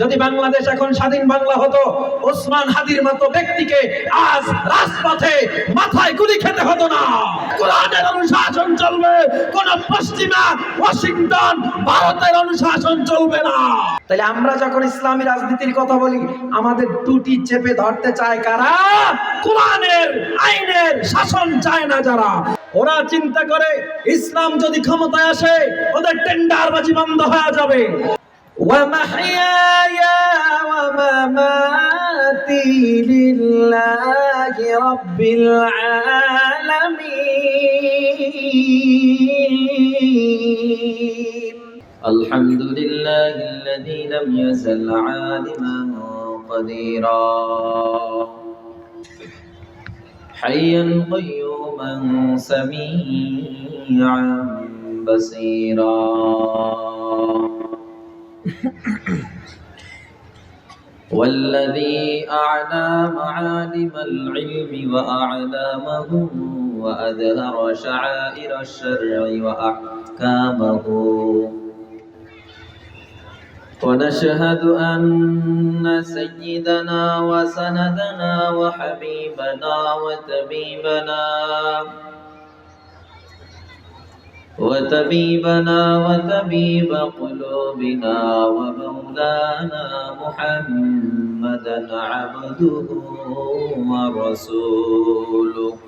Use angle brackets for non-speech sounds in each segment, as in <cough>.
যদি বাংলাদেশ এখন স্বাধীন বাংলা হতো, ওসমান হাদির মতো ব্যক্তিকে আজ রাজপথে মাথায় গুলি খেতে হতো না। কোরআনের অনুশাসন চলবে, কোন পশ্চিমা ওয়াশিংটন ভারতের অনুশাসন চলবে না। তাহলে আমরা যখন ইসলামী রাজনীতির কথা বলি, আমাদের টুটি চেপে ধরতে চায় কারা? কোরআনের আইনের শাসন চায় না যারা। ওরা চিন্তা করে, ইসলাম যদি ক্ষমতায় আসে, ওদের টেন্ডারবাজি বন্ধ হয়ে যাবে। ومحياي ومماتي لله رب العالمين. الحمد لله الذي لم يزل عالما قديرا. حيا قيوما سميعا بصيرا. <coughs> والذي أعلى معالم العلم وأعلامه وأظهر شعائر الشرع وأحكامه. ونشهد أن سيدنا وسندنا وحبيبنا وطبيبنا وطبيبنا وطبيب قلوبنا ومولانا محمدا عبده ورسوله.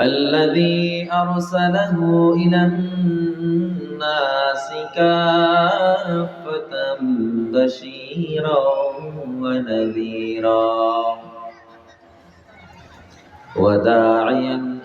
الذي أرسله إلى الناس كافة بشيرا ونذيرا. وداعيا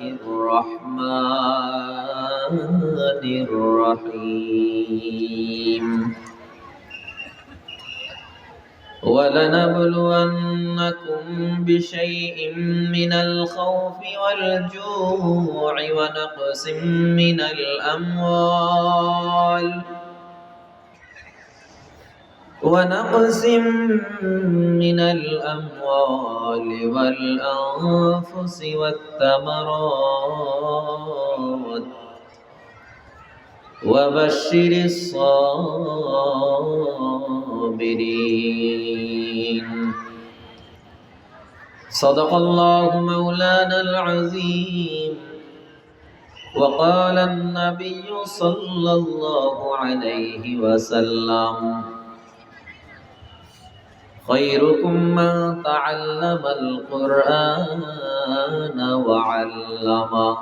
الرحمن الرحيم. ولنبلونكم بشيء من الخوف والجوع ونقص من الأموال. ونقص من الأموال والأنفس والثمرات. وبشر الصابرين. صدق الله مولانا العظيم. وقال النبي صلى الله عليه وسلم خيركم من تعلم القرآن وعلمه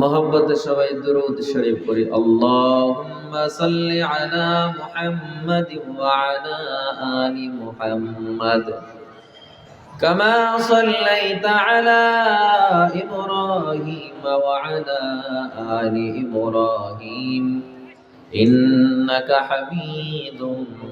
মোহাম্মদ সবাই দুরুদ শরীফ করি আল্লাহুম্মা সাল্লি আলা মুহাম্মাদ ওয়া আলা আলি মুহাম্মাদ كما صليت على إبراهيم وعلى آل إبراهيم إنك حميد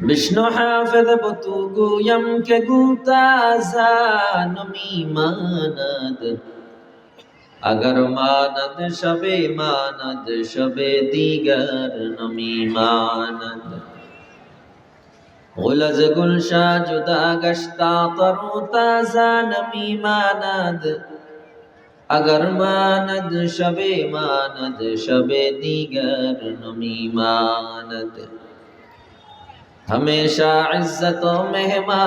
বিষ্ণু হাফেদ বতুগু কে গুতাজা নমি মানাদ আগর মানদ সবে মানদ সবে দিগর নমি মানদ غلز گلشا جدا گشتا ترو تازا نمی ماند اگر ماند شبے ماند شبے دیگر نمی ماند हमेशा इज्जत मेहमा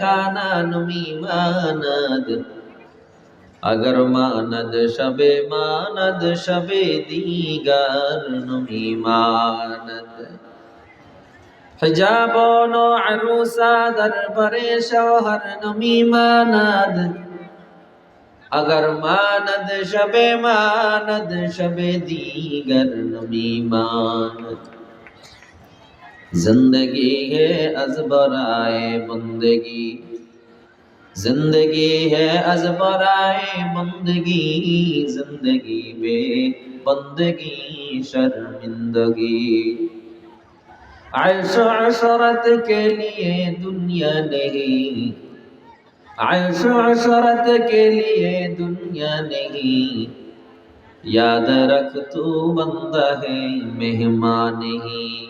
खाना नुमी मानद अगर मानद शबे मानद शबे दीगर नुमी मानद हिजाब नो अरूसा दर परे शोहर नुमी मानद अगर मानद शबे मानद शबे दीगर नुमी मानद زندگی ہے از برائے بندگی۔ زندگی ہے ازبرائے بندگی۔ زندگی بے بندگی، شرمندگی۔ عیش و عشرت کے لیے دنیا نہیں۔ عیش و عشرت کے لیے دنیا نہیں۔ یاد رکھ تو بندہ ہے مہمان نہیں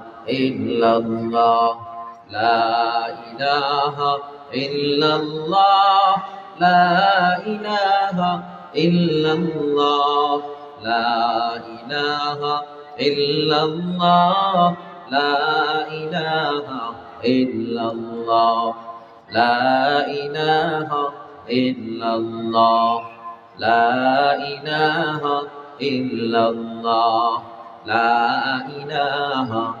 illallah la ilaha illallah la ilaha illallah la ilaha illallah la ilaha illallah la ilaha illallah la ilaha illallah لا إله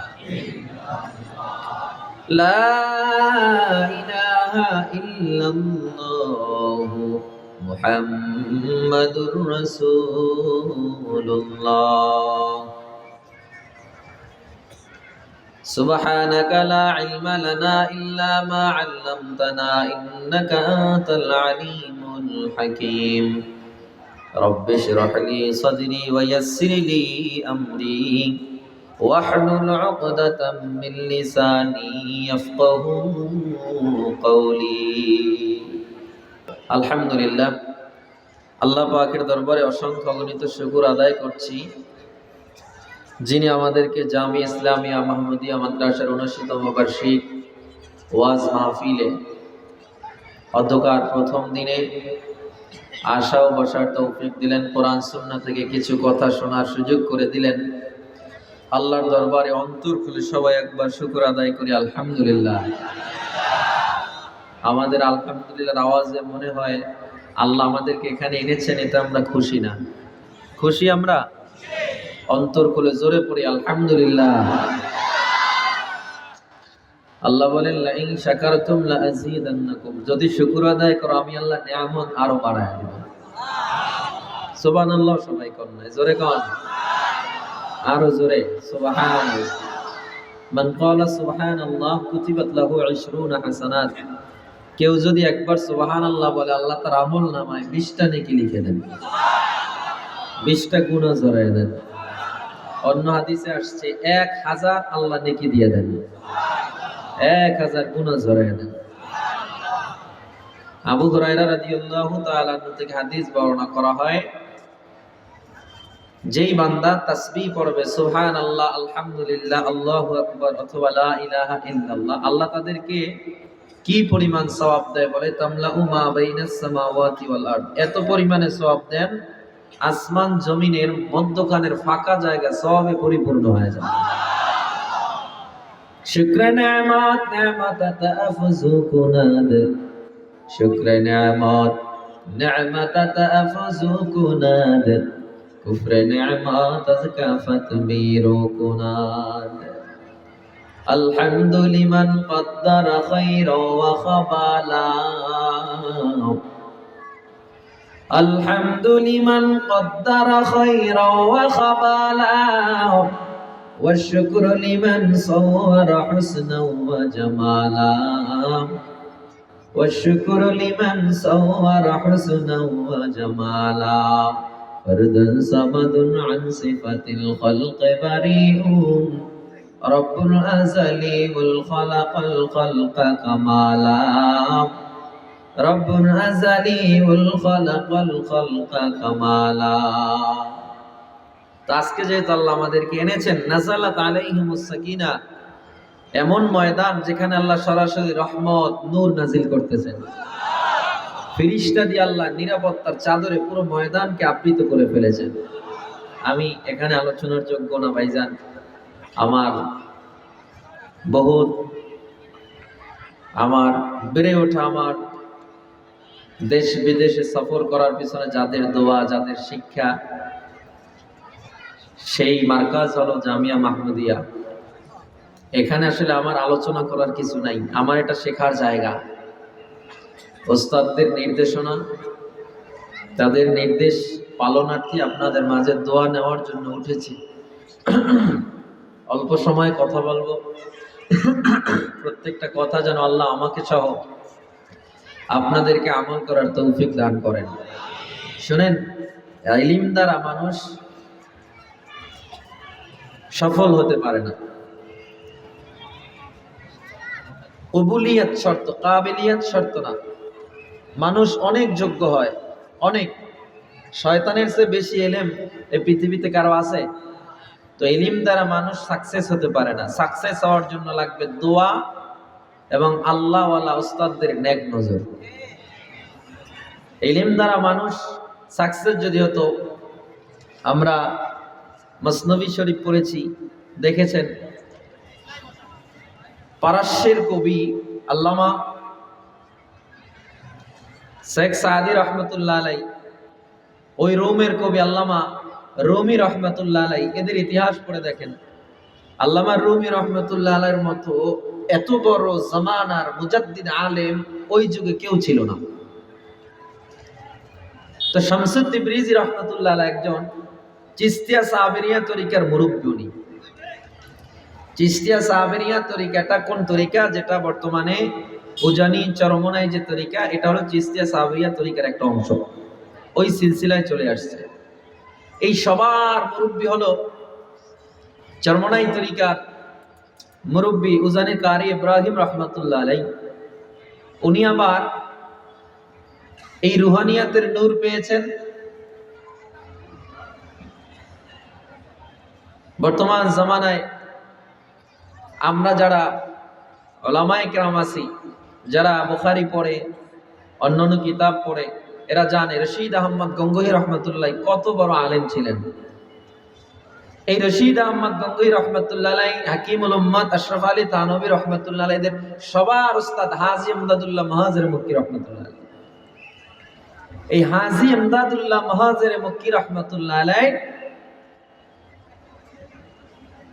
إلا الله محمد رسول الله سبحانك لا علم لنا إلا ما علمتنا إنك أنت العليم الحكيم رب اشرح لي صدري ويسر لي أمري واحلل عقدة من لساني يفقه قولي الحمد لله আল্লাহ পাকের দরবারে অসংখ্য অগণিত শুকুর আদায় করছি যিনি আমাদেরকে জামি ইসলামিয়া মাহমুদিয়া মাদ্রাসার উনশিতম বার্ষিক ওয়াজ মাহফিলে অধ্যকার প্রথম দিনে আশা ও বসার তৌফিক দিলেন কোরআন সুন্না থেকে কিছু কথা শোনার সুযোগ করে দিলেন আল্লাহর দরবারে অন্তর খুলে সবাই একবার শুকুর আদায় করি, আলহামদুলিল্লাহ। আমাদের আলহামদুলিল্লাহর আওয়াজে মনে হয় আল্লাহ আমাদেরকে এখানে এনেছেন এতে আমরা খুশি না। খুশি আমরা? অন্তর খুলে জোরে পড়ি, আলহামদুলিল্লাহ। আল্লাহ বলেন, লাইন শাকারতুম লাযীদান্নাকুম যদি শুকর আদায় করো, আমি আল্লাহ নিয়ামত আরও বাড়ায় দেব। সুবহানাল্লাহ, সবাই কোন নাই। জোরে কোন আরও জোরে, সুবহান। মান ক্বালা, সুবহানাল্লাহ, কুতিবাত লাহু 20 হাসানাত। কেউ যদি একবার সুবহানাল্লাহ বলে, আল্লাহ তার আমল নামায় 20টা নেকি লিখে দেন। 20টা গুনাহ জড়ায় দেন। অন্য হাদিসে আসছে, এক হাজার আল্লাহ নেকি দিয়ে দেন। এক হাজার গুণা ঝরাই দেন। আবু হুরায়রা রাদিয়াল্লাহু তাআলা থেকে হাদিস বর্ণনা করা হয় যেই বান্দা তাসবিহ পড়বে, সুবহানাল্লাহ, আলহামদুলিল্লাহ, আল্লাহু আকবার অথবা লা ইলাহা ইল্লাল্লাহ, আল্লাহ তাদেরকে কি পরিমাণ সওয়াব দেয় বলে? তামলাউ মা বাইনাস সামাওয়াতি ওয়াল আরদ। এত পরিমাণে সওয়াব দেন, আসমান জমিনের মধ্যখানের ফাঁকা জায়গা সবে পরিপূর্ণ হয়ে যায়। শুক্র শুক্র কুফর নিয়ামত আজকাফত বীরু কুনাদ الحمد لمن قدر خيرا وخبالا الحمد لمن قدر خيرا وخبالا والشكر لمن صور حسنا وجمالا والشكر لمن صور حسنا وجمالا فردا صمد عن صفة الخلق بريء رب الأزل والخلق الخلق كمالا رب أزلي والخلق الخلق كمالا তো আজকে যেহেতু আল্লাহ আমাদেরকে এনেছেন নাজালাত আলাইহিমুস সাকিনা এমন ময়দান যেখানে আল্লাহ সরাসরি রহমত নূর নাজিল করতেছেন ফিরিস্তা দিয়ে আল্লাহ নিরাপত্তার চাদরে পুরো ময়দানকে আবৃত করে ফেলেছেন। আমি এখানে আলোচনার যোগ্য না, ভাইজান। আমার বহুত, আমার বেড়ে ওঠা আমার দেশ বিদেশে সফর করার পিছনে যাদের দোয়া, যাদের শিক্ষা, সেই মার্কাজ হলো জামিয়া মাহমুদিয়া। এখানে আসলে আমার আলোচনা করার কিছু নাই। আমার এটা শেখার জায়গা। ওস্তাদদের নির্দেশনা, তাদের নির্দেশ পালনার্থী আপনাদের মাঝে দোয়া নেওয়ার জন্য উঠেছি। অল্প সময় কথা বলব। প্রত্যেকটা কথা যেন আল্লাহ আমাকে সহ আপনাদেরকে আমল করার তৌফিক দান করেন। শোনেন, ইলিম দ্বারা মানুষ সফল হতে পারে না। কবুলিয়াত শর্ত, কাবিলিয়াত শর্ত না। মানুষ অনেক যোগ্য হয়, অনেক। শয়তানের চেয়ে বেশি এলেম এই পৃথিবীতে কারও আছে? তো এলিম দ্বারা মানুষ সাকসেস হতে পারে না। সাকসেস হওয়ার জন্য লাগবে দোয়া এবং আল্লাহওয়ালা ওস্তাদদের নেক নজর। এলিম দ্বারা মানুষ সাকসেস যদি হতো, আমরা মসনবী শরীফ পড়েছি, দেখেছেন? পারস্যের কবি আল্লামা শেখ সাদি রহমতুল্লাহ আলাই, ওই রোমের কবি আল্লামা রুমি রহমতুল্লাহ আলাই, এদের ইতিহাস পড়ে দেখেন। আল্লামা রুমি রহমতুল্লাহ আলাইয়ের মতো এত বড় জামানার মুজাদ্দিদ আলেম ওই যুগে কেউ ছিল না। তো শামসুদ্দিন ব্রিজি রহমতুল্লাহ একজন চিস্তিয়া সাবেরিয়া তরিকার মুরব্বী চিস্তিয়া সাবেরিয়া তরিকাটা কোন তরিকা? যেটা বর্তমানে উজানি চরমনাই যে তরিকা, এটা হলো চিস্তিয়া সাবেরিয়া তরিকার একটা অংশ। ওই সিলসিলায় চলে আসছে। এই সবার মুরব্বী হলো চরমনাই তরিকার মুরব্বী উজানি কারি ইব্রাহিম রহমতুল্লাহ আলাই উনি আবার এই রুহানিয়াতের নূর পেয়েছেন। বর্তমান জামানায় আমরা যারা ওলামায় কেরাম আছি, যারা বুখারি পড়ে, অন্যান্য কিতাব পড়ে, এরা জানে রশিদ আহমদ গঙ্গোহী রহমতুল্লাহ কত বড় আলেম ছিলেন। এই রশিদ আহমদ গঙ্গোহী রহমতুল্লাহ হাকিমুল উম্মদ আশরফ আলী তানবী রহমতুল্লাহ এদের সবার উস্তাদ হাজি আমদাদুল্লাহ মহাজের মুক্কি রহমতুল্লাহ এই হাজি আমদাদুল্লাহ মহাজের মুক্কি রহমতুল্লাহ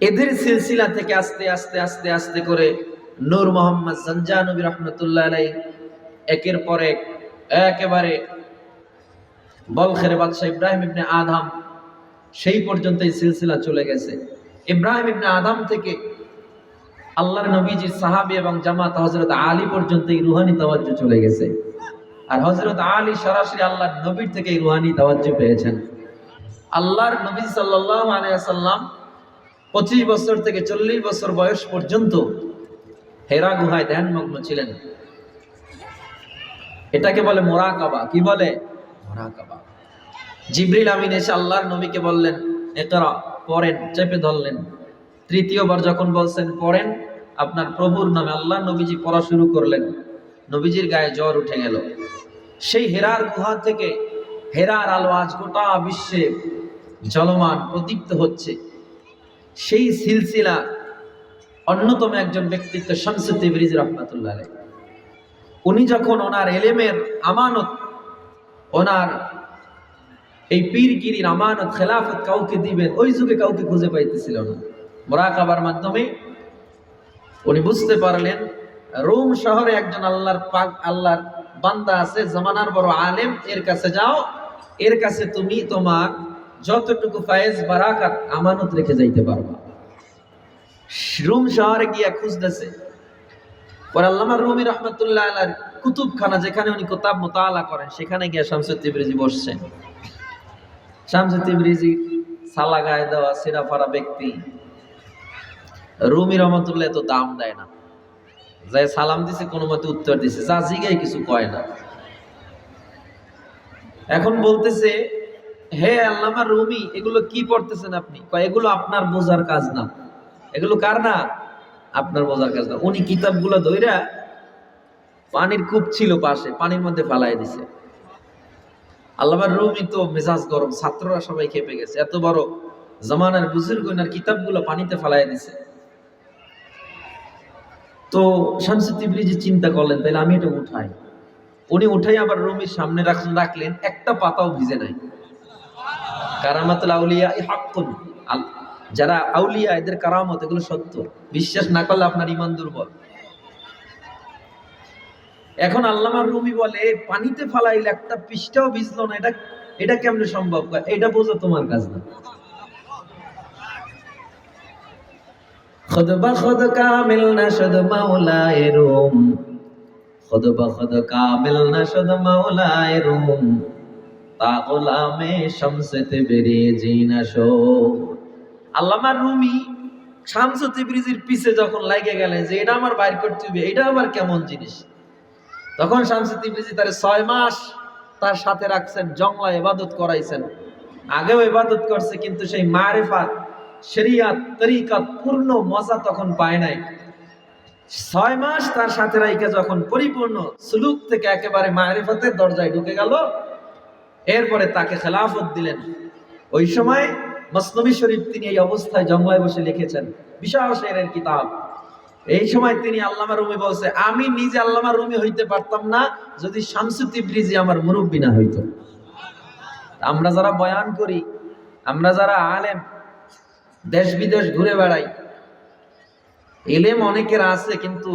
এদের সিলসিলা থেকে আস্তে আস্তে আস্তে আস্তে করে নূর মোহাম্মদ সঞ্জানবী রহমতুল্লাহ আলাই একের পর এক, একেবারে বলখের বাদশাহ ইব্রাহিম ইবনে আদম সেই পর্যন্ত এই সিলসিলা চলে গেছে। ইব্রাহিম ইবনে আদম থেকে আল্লাহর নবীজির সাহাবি এবং জামাত হজরত আলী পর্যন্ত এই রুহানি তাওয়াজ্জু চলে গেছে। আর হজরত আলী সরাসরি আল্লাহর নবীর থেকে এই রুহানি তাওয়াজ্জু পেয়েছেন। আল্লাহর নবী সাল্লাল্লাহু আলাইহি সাল্লাম পঁচিশ বছর থেকে চল্লিশ বছর বয়স পর্যন্ত হেরা গুহায় ধ্যানমগ্ন ছিলেন। এটাকে বলে মোরাকাবা। কি বলে? মোরাকাবা। জিবরিল আমিন এসে আল্লাহর নবীকে বললেন, একরা, পড়েন, চেপে ধরলেন। তৃতীয়বার যখন বলছেন, পড়েন, আপনার প্রভুর নামে আল্লাহ নবীজি পড়া শুরু করলেন। নবীজির গায়ে জ্বর উঠে গেল। সেই হেরার গুহা থেকে হেরার আলো আজ গোটা বিশ্বে জলমান প্রদীপ্ত হচ্ছে। সেই সিলসিলা অন্যতম একজন ব্যক্তিত্ব শামসুদ্দি ব্রিজ রহমাতুল্লাহ। উনি যখন ওনার এলেমের আমানত, ওনার এই পীরগিরির আমানত, খেলাফত কাউকে দিবেন, ওই যুগে কাউকে খুঁজে পাইতেছিল না মোরাকাবার মাধ্যমে উনি বুঝতে পারলেন, রোম শহরে একজন আল্লাহর পাক, আল্লাহর বান্দা আছে, জামানার বড় আলেম, এর কাছে যাও, এর কাছে তুমি তোমার যতটুকু ফায়েজ বারাকাত আমানত রেখে যাইতে পারবা। রুম শহরে গিয়া খুঁজতেছে। পর আল্লামা রুমি রহমতুল্লাহ আলার কুতুবখানা যেখানে উনি কোতাব মোতালা করেন, সেখানে গিয়ে শামসুদ তিবরিজি বসছেন। শামসুদ তিবরিজি সালা গায়ে দেওয়া সিরাফারা ব্যক্তি। রুমি রহমতুল্লাহ এত দাম দেয় না। যাই সালাম দিছে, কোনো মতে উত্তর দিছে। যা জিগাই কিছু কয় না। এখন বলতেছে হে আল্লামা রুমি এগুলো কি পড়তেছেন আপনি? এগুলো আপনার বোঝার কাজ না। এগুলো কার না? আপনার বোঝার কাজ না। উনি কিতাবগুলো ধইরা পানির কূপ ছিল পাশে, পানির মধ্যে ফালাই দিছে। আল্লামার রুমি তো মেজাজ গরম, ছাত্ররা সবাই খেপে গেছে। এত বড় জামানার বুজুর্গ ওনার কিতাবগুলো পানিতে ফালাই দিছে। তো শামসুদ্দিবরি যে চিন্তা করলেন তাহলে আমি এটা উঠাই। উনি উঠাই আবার রুমির সামনে রাখলেন, একটা পাতাও ভিজে নাই। কারামাতুল আউলিয়া এই যারা আউলিয়া, এদের কারামত, এগুলো সত্য। বিশ্বাস না করলে আপনার ইমান দুর্বল। এখন আল্লামার রুমি বলে, পানিতে ফালাইলে একটা পৃষ্ঠাও ভিজলো না, এটা এটা কেমনে সম্ভব? এটা বোঝো তোমার কাজ না। خود মেলনা সদ মাওলায় مولای খদবা খদ بخود না نشد مولای روم তা গোলামে শামসেতে বেরিয়ে জিনা শো আল্লামা রুমি শামস তিবরিজির পিছে যখন লাগে গেলেন যে, এটা আমার বাইর করতে হবে, এটা আবার কেমন জিনিস? তখন শামস তিবরিজি তার ছয় মাস তার সাথে রাখছেন জংলা ইবাদত করাইছেন। আগেও ইবাদত করছে, কিন্তু সেই মারেফাত, শরিয়াত, তরিকাত, পূর্ণ মজা তখন পায় নাই। ছয় মাস তার সাথে রাইকে যখন পরিপূর্ণ সুলুক থেকে একেবারে মারেফতের দরজায় ঢুকে গেল এরপরে তাকে খেলাফত দিলেন। ওই সময় মসনবী শরীফ তিনি এই অবস্থায় জঙ্গলায় বসে লিখেছেন। বিশাল শেরের কিতাব। এই সময় তিনি আল্লামা রুমি বলছে, আমি নিজে আল্লামা রুমি হইতে পারতাম না যদি শামসু তিবরিজি আমার মুরব্বী না হইতো। আমরা যারা বয়ান করি, আমরা যারা আলেম, দেশ বিদেশ ঘুরে বেড়াই, এলেম অনেকের আছে কিন্তু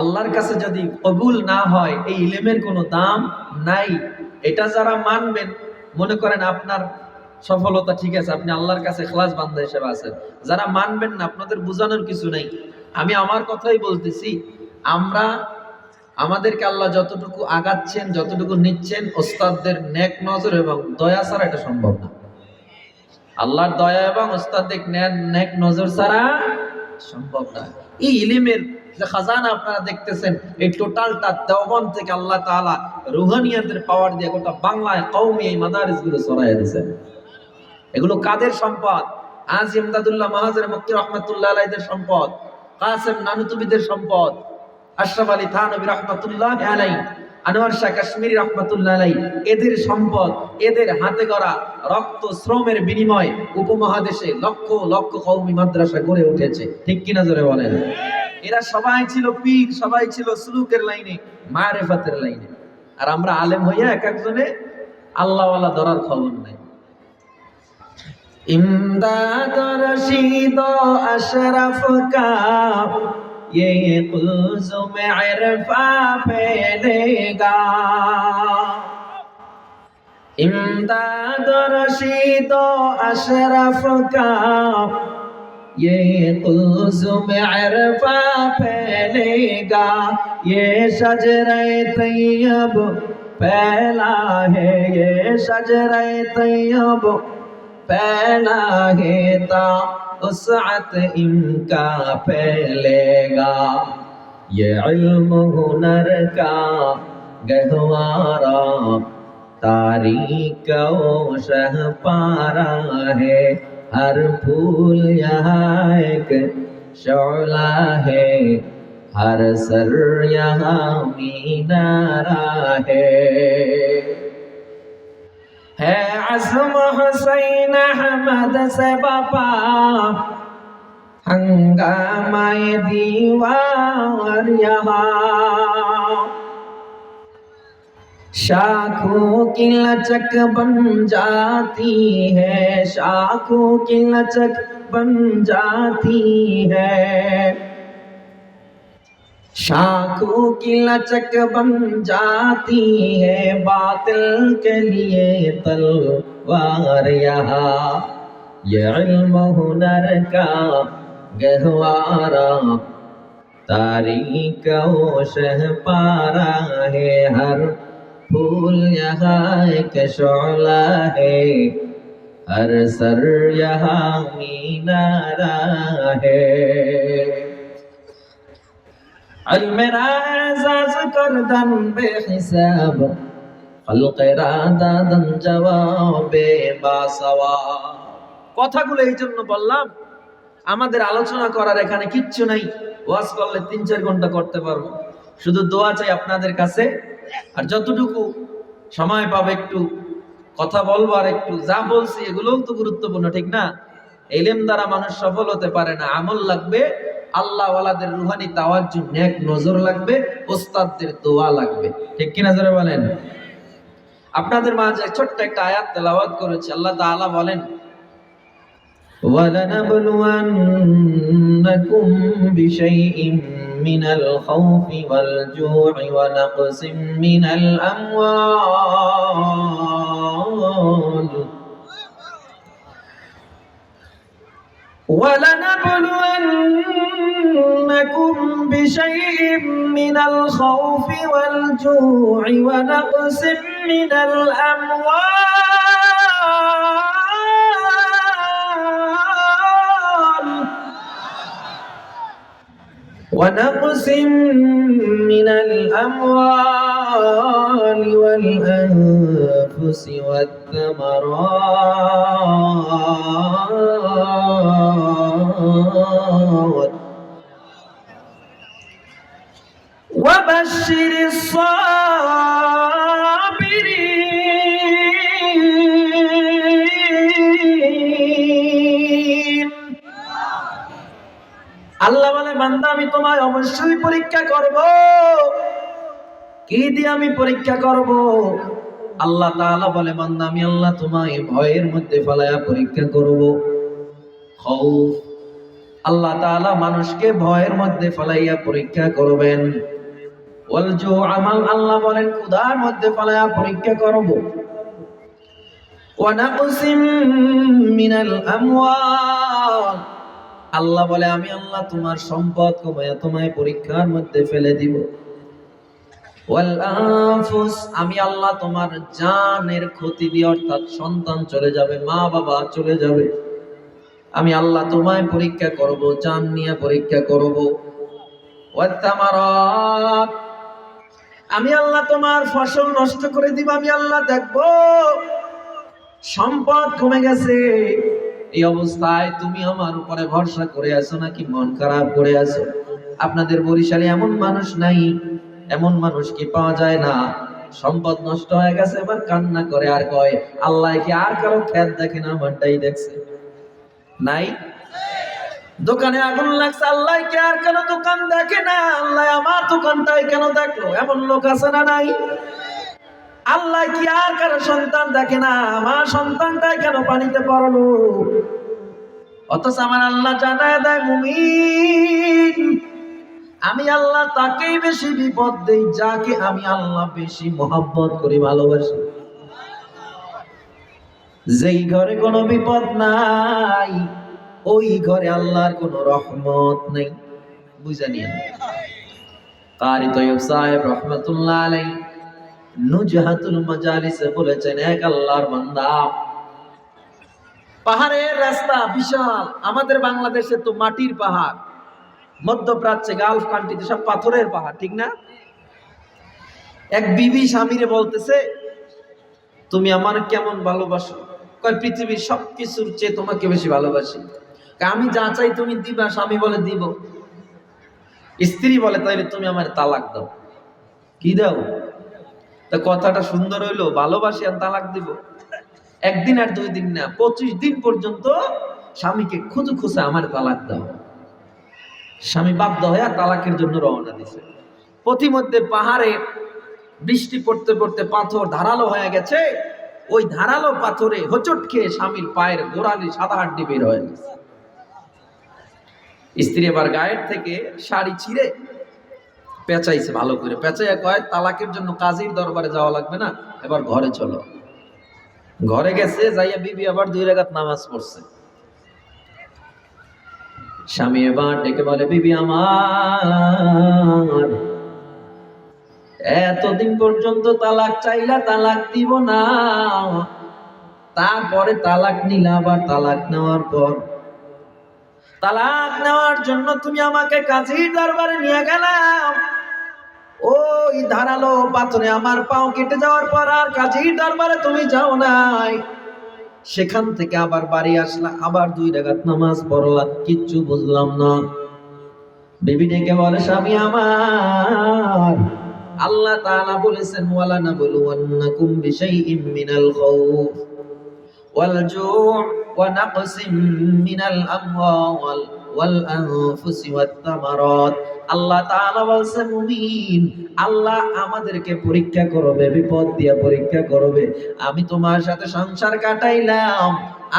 আল্লাহর কাছে যদি কবুল না হয়, এই ইলেমের কোনো দাম নাই। এটা যারা মানবেন, মনে করেন আপনার সফলতা ঠিক আছে, আপনি আল্লাহর কাছে খেলাস বান্ধা হিসেবে আছেন। যারা মানবেন না, আপনাদের বোঝানোর কিছু নেই। আমি আমার কথাই বলতেছি, আমরা আমাদেরকে আল্লাহ যতটুকু আগাচ্ছেন, যতটুকু নিচ্ছেন, ওস্তাদদের নেক নজর এবং দয়া ছাড়া এটা সম্ভব না। আল্লাহর দয়া এবং ওস্তাদিক নেক নজর ছাড়া সম্ভব না। এই ইলিমের যে খাজানা আপনারা দেখতেছেন, এই টোটালটা দেওবন থেকে আল্লাহ তাআলা রুহানিয়াতের পাওয়ার দিয়ে গোটা বাংলায় কওমি এই মাদারিসগুলো ছড়াইয়া দিয়েছেন। এগুলো কাদের সম্পদ? আজ ইমদাদুল্লাহ মাহাজের মক্কি রহমতুল্লাহ আলাইদের সম্পদ, কাসেম নানুতুবিদের সম্পদ, আশরাফ আলী থানবী রহমতুল্লাহ আলাই, আনোয়ার শাহ কাশ্মীরি রহমতুল্লাহ আলাই, এদের সম্পদ, এদের হাতে গড়া রক্ত শ্রমের বিনিময় উপমহাদেশে লক্ষ লক্ষ কৌমি মাদ্রাসা গড়ে উঠেছে। ঠিক কিনা জোরে বলেন? এরা সবাই ছিল পীর সবাই ছিল সুলুকের লাইনে মারেফাতের লাইনে আর আমরা আলেম হইয়া এক একজনে আল্লাহওয়ালা ধরার খবর নাই ইমদাদ রশিদ আশরাফ কা ये कुल्जुम इरफा फैलेगा इमदाद रशीद अशरफ का یہ قلزم عرفہ پھیلے گا۔ یہ شجر طیب پھیلا ہے، یہ شجر طیب پھیلا ہے تا وسعت ان کا پھیلے گا۔ یہ علم ہنر کا گہوارا تاریخ و شہ پارا ہے۔ हर फूल यहाँ एक शौला है हर सर यहाँ मीनारा है है आजम हुसैन अहमद से बापा हंगामाए दीवार यहाँ شاخوں کی لچک بن جاتی ہے، شاخوں کی لچک بن جاتی ہے۔ شاخوں کی لچک بن جاتی ہے، باطل کے لیے تلوار یہاں۔ یہ علم ہنر کا گہوارا تاریخ و شہ پارا ہے، ہر फूल यहाँ एक शोला है हर सर यहाँ मीनारा है अलमेरा एजाज कर दन बेहिसाब খলকেরা দাদন জবাবে বাসাওয়া কথাগুলো এই জন্য বললাম আমাদের আলোচনা করার এখানে কিচ্ছু নাই ওয়াজ করলে তিন চার ঘন্টা করতে পারবো শুধু দোয়া চাই আপনাদের কাছে আর যতটুকু সময় পাবে একটু কথা বলবার একটু যা বলছি এগুলোও তো গুরুত্বপূর্ণ, ঠিক না? এলেম দ্বারা মানুষ সফল হতে পারে না। আমল লাগবে আল্লাহ ওয়ালাদের রুহানি জন্য এক নজর লাগবে, ওস্তাদদের দোয়া লাগবে। ঠিক কি নজরে বলেন? আপনাদের মাঝে ছোট্ট একটা আয়াত তেলাওয়াত করেছে, আল্লাহ তালা বলেন ওয়ালানাবলুয়ান্নাকুম বিশাইইন من الخوف والجوع ونقص من الأموال. ولنبلونكم بشيء من الخوف والجوع ونقص من الأموال. ونقص من الأموال والأنفس والثمرات. وبشر الصابرين বান্দা, আমি তোমায় অবশ্যই পরীক্ষা করব। কি দিয়ে আমি পরীক্ষা করব? আল্লাহ তাআলা বলে, বান্দা, আমি আল্লাহ তোমায় ভয়ের মধ্যে ফেলায়া পরীক্ষা করব। খৌফ। আল্লাহ তাআলা মানুষকে ভয়ের মধ্যে ফেলাইয়া পরীক্ষা করবেন। ওয়াল জু আমাল আল্লাহ বলেন, ক্ষুধার মধ্যে ফেলাইয়া পরীক্ষা করব। ওয়া নাকসিম মিনাল আমওয়াল। আল্লাহ বলে, আমি আল্লাহ তোমার সম্পদ কমায়া তোমায় পরীক্ষার মধ্যে ফেলে দিব। আমি আল্লাহ তোমার জানের ক্ষতি দিয়ে অর্থাৎ সন্তান চলে যাবে মা বাবা চলে যাবে। আমি আল্লাহ তোমায় পরীক্ষা করব, জান নিয়ে পরীক্ষা করব। আমি আল্লাহ তোমার ফসল নষ্ট করে দিব, আমি আল্লাহ দেখব। সম্পদ কমে গেছে। এই অবস্থায় তুমি আমার উপরে ভরসা করে আছো নাকি মন খারাপ করে আছো? আপনাদের বরিশালে এমন মানুষ নাই, এমন মানুষ কি পাওয়া যায় না? সম্পদ নষ্ট হয়ে গেছে, এবার কান্না করে আর কয়, আল্লাহ কি আর কারও খ্যাত দেখে না আমারটাই দেখছে? নাই? দোকানে আগুন লাগছে, আল্লাহ কি আর কেন দোকান দেখে না? আল্লাহ আমার দোকানটাই কেন দেখল? এমন লোক আছে না নাই? আল্লাহ কি আর কারও সন্তান দেখে না? আমার সন্তানটাই কেন পানিতে পড়ল? অথচ আমার আল্লাহ জানায় দেয়, মুমিন, আমি আল্লাহ তাকেই বেশি বিপদ দেই, যাকে আমি আল্লাহ বেশি মোহাব্বত করি, ভালোবাসি। যেই ঘরে কোনো বিপদ নাই, ওই ঘরে আল্লাহর কোনো রহমত নেই। বুঝা নিয়ে কারি তৈব সাহেব রহমতুল্লাহ আলাই নুজহাতুল পাহাড়ের রাস্তা বিশাল, আমাদের বাংলাদেশে তো মাটির পাহাড়, মধ্যপ্রাচ্যে গালফ কান্ট্রিতে সব পাথরের পাহাড়, ঠিক না? এক বিবি স্বামীরে বলতেছে, তুমি আমার কেমন ভালোবাসো? কয়, পৃথিবীর সবকিছুর চেয়ে তোমাকে বেশি ভালোবাসি। আমি যা চাই তুমি দিবা, স্বামী বলে দিব। স্ত্রী বলে, তাইলে তুমি আমার তালাক দাও। কি দাও? তা কথাটা সুন্দর হইল, ভালোবাসি আর তালাক দিব। একদিন আর দুই দিন না, পঁচিশ দিন পর্যন্ত স্বামীকে খুঁজু খুঁজে আমার তালাক দাও। স্বামী বাধ্য হয়ে তালাকের জন্য রওনা দিছে। পথিমধ্যে পাহাড়ে বৃষ্টি পড়তে পড়তে পাথর ধারালো হয়ে গেছে। ওই ধারালো পাথরে হোচট খেয়ে স্বামীর পায়ের গোড়ালি সাদা হাড্ডি বের হয়ে গেছে। স্ত্রী এবার গায়ের থেকে শাড়ি ছিঁড়ে পেঁচাইছে, ভালো করে। পেঁচাইয়া কয়, তালাকের জন্য কাজীর দরবারে যাওয়া লাগবে না, এবার ঘরে চলো। ঘরে গেছে, যাইয়া বিবি আবার দুই রেগাত নামাজ পড়ছে। স্বামী এবার ডেকে বলে, বিবি আমার, এতদিন পর্যন্ত তালাক চাইলা তালাক দিব না। তারপরে তালাক নিলা, আবার তালাক নেওয়ার পর। তালাক নেওয়ার জন্য তুমি আমাকে কাজীর দরবারে নিয়ে গেলাম। ওই ধারালো পাথরে আমার পাও কেটে যাওয়ার পর আর কাজীর দরবারে তুমি যাও নাই। সেখান থেকে আবার বাড়ি আসলা, আবার দুই রাকাত নামাজ পড়লা কিচ্ছু বুঝলাম না। বেবি ডেকে বলে, স্বামী আমার, আল্লাহ তাআলা বলেছেন, ওয়ালা নাবলুওয়ান্নাকুম বিশাইইম মিনাল খাউফ ওয়াল জু' ওয়া নাকসিম মিনাল আমওয়াল ওয়াল আনফুসি আল্লাহ তাআলা বলছে মুমিন, আল্লাহ আমাদেরকে পরীক্ষা করবে, বিপদ দিয়া পরীক্ষা করবে। আমি তোমার সাথে সংসার কাটাইলাম।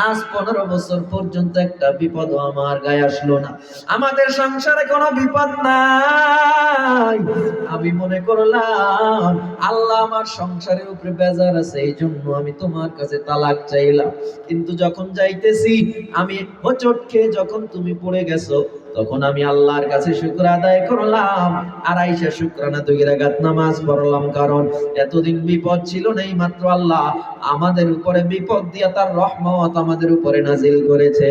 আজ পনেরো বছর পর্যন্ত একটা বিপদ আমার গায়ে আসলো না। আমাদের সংসারে কোনো বিপদ নাই। আমি মনে করলাম, আল্লাহ আমার সংসারের উপরে বেজার আছে এই জন্য আমি তোমার কাছে তালাক চাইলাম। কিন্তু যখন যাইতেছি, আমি হোচট খেয়ে যখন তুমি পড়ে গেছো তখন আমি আল্লাহর কাছে শুক্র আদায় করলাম। আর আইসা শুক্রানা দুই রাগাত নামাজ পড়লাম, কারণ এতদিন বিপদ ছিল না মাত্র আল্লাহ আমাদের উপরে বিপদ দিয়া তার রহমত আমাদের উপরে নাজিল করেছে।